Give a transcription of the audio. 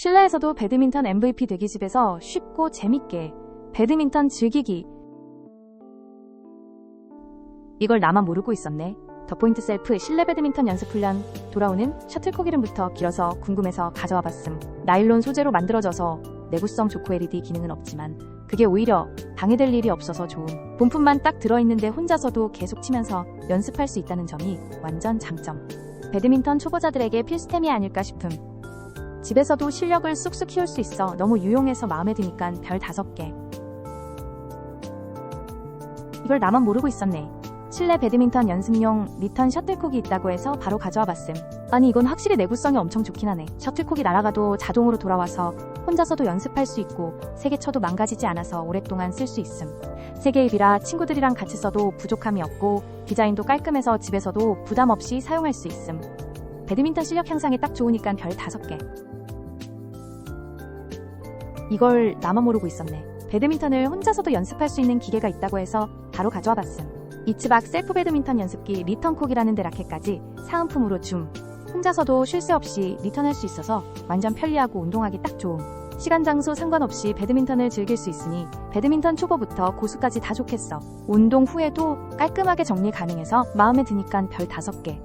실내에서도 배드민턴 MVP 되기 집에서 쉽고 재밌게 배드민턴 즐기기. 이걸 나만 모르고 있었네. 더포인트 셀프 실내 배드민턴 연습 훈련 돌아오는 셔틀콕 이름부터 길어서 궁금해서 가져와 봤음. 나일론 소재로 만들어져서 내구성 좋고 LED 기능은 없지만 그게 오히려 방해될 일이 없어서 좋음. 본품만 딱 들어있는데 혼자서도 계속 치면서 연습할 수 있다는 점이 완전 장점. 배드민턴 초보자들에게 필수템이 아닐까 싶음. 집에서도 실력을 쑥쑥 키울 수 있어 너무 유용해서 마음에 드니까 별 5개. 이걸 나만 모르고 있었네. 실내 배드민턴 연습용 리턴 셔틀콕이 있다고 해서 바로 가져와 봤음. 아니 이건 확실히 내구성이 엄청 좋긴 하네. 셔틀콕이 날아가도 자동으로 돌아와서 혼자서도 연습할 수 있고 세게 쳐도 망가지지 않아서 오랫동안 쓸 수 있음. 세개의 비라 친구들이랑 같이 써도 부족함이 없고 디자인도 깔끔해서 집에서도 부담 없이 사용할 수 있음. 배드민턴 실력 향상에 딱 좋으니까 별 5개. 이걸 나만 모르고 있었네. 배드민턴을 혼자서도 연습할 수 있는 기계가 있다고 해서 바로 가져와 봤음. 이츠박 셀프 배드민턴 연습기 리턴콕이라는 데 라켓까지 사은품으로 줌. 혼자서도 쉴 새 없이 리턴할 수 있어서 완전 편리하고 운동하기 딱 좋음. 시간 장소 상관없이 배드민턴을 즐길 수 있으니 배드민턴 초보부터 고수까지 다 좋겠어. 운동 후에도 깔끔하게 정리 가능해서 마음에 드니까 별 5개.